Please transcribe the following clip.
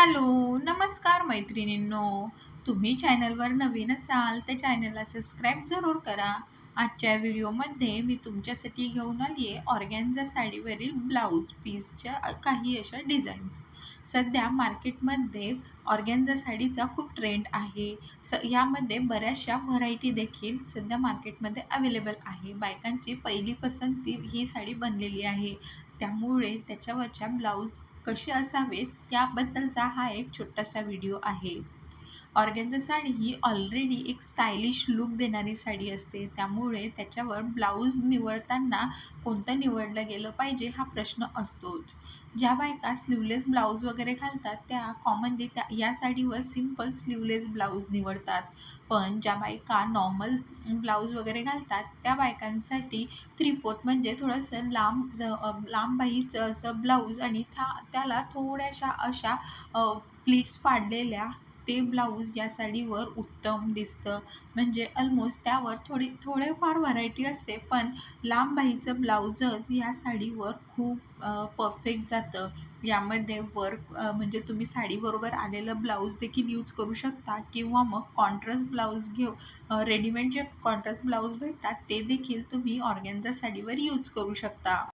Hello, नमस्कार मैत्रिणींनो. तुम्ही चॅनलवर नवीन असाल तर चॅनलला सबस्क्राईब जरूर करा. आजच्या व्हिडिओमध्ये मी तुमच्यासाठी घेऊन आली आहे ऑर्गॅन्झा साडीवरील ब्लाऊज पीसच्या काही अशा डिझाईन्स. सध्या मार्केटमध्ये ऑर्गॅन्झा साडीचा खूप ट्रेंड आहे. स यामध्ये बऱ्याचशा व्हरायटी देखील सध्या मार्केटमध्ये अवेलेबल आहे. बायकांची पहिली पसंती ही साडी बनलेली आहे. त्यामुळे त्याच्यावरच्या ब्लाऊज कसे असावेत याबद्दलचा हा एक छोटासा व्हिडिओ आहे. ऑर्गॅन्झा साडी ही ऑलरेडी एक स्टायलिश लूक देणारी साडी असते. त्यामुळे त्याच्यावर ब्लाऊज निवडताना कोणतं निवडलं गेलं पाहिजे हा प्रश्न असतोच. ज्या बायका स्लीवलेस ब्लाऊज वगैरे घालतात त्या कॉमनली त्या या साडीवर सिंपल स्लीवलेस ब्लाऊज निवडतात. पण ज्या बायका नॉर्मल ब्लाऊज वगैरे घालतात त्या बायकांसाठी त्रिपोत म्हणजे थोडंसं लांब ज लांबाईचं असं ब्लाऊज आणि था त्याला थोड्याशा अशा प्लीट्स पाडलेल्या ते ब्लाऊज या साडीवर उत्तम दिसतं. म्हणजे ऑलमोस्ट त्यावर थोडी थोडेफार व्हरायटी असते पण लांब बाहीचं ब्लाऊजच या साडीवर खूप परफेक्ट जातं. यामध्ये वर्क म्हणजे तुम्ही साडीबरोबर आलेलं ब्लाऊज देखील यूज करू शकता किंवा मग कॉन्ट्रास्ट ब्लाऊज घेऊ रेडीमेड जे कॉन्ट्रास्ट ब्लाऊज भेटतात ते देखील तुम्ही ऑर्गॅन्झा साडीवर यूज करू शकता.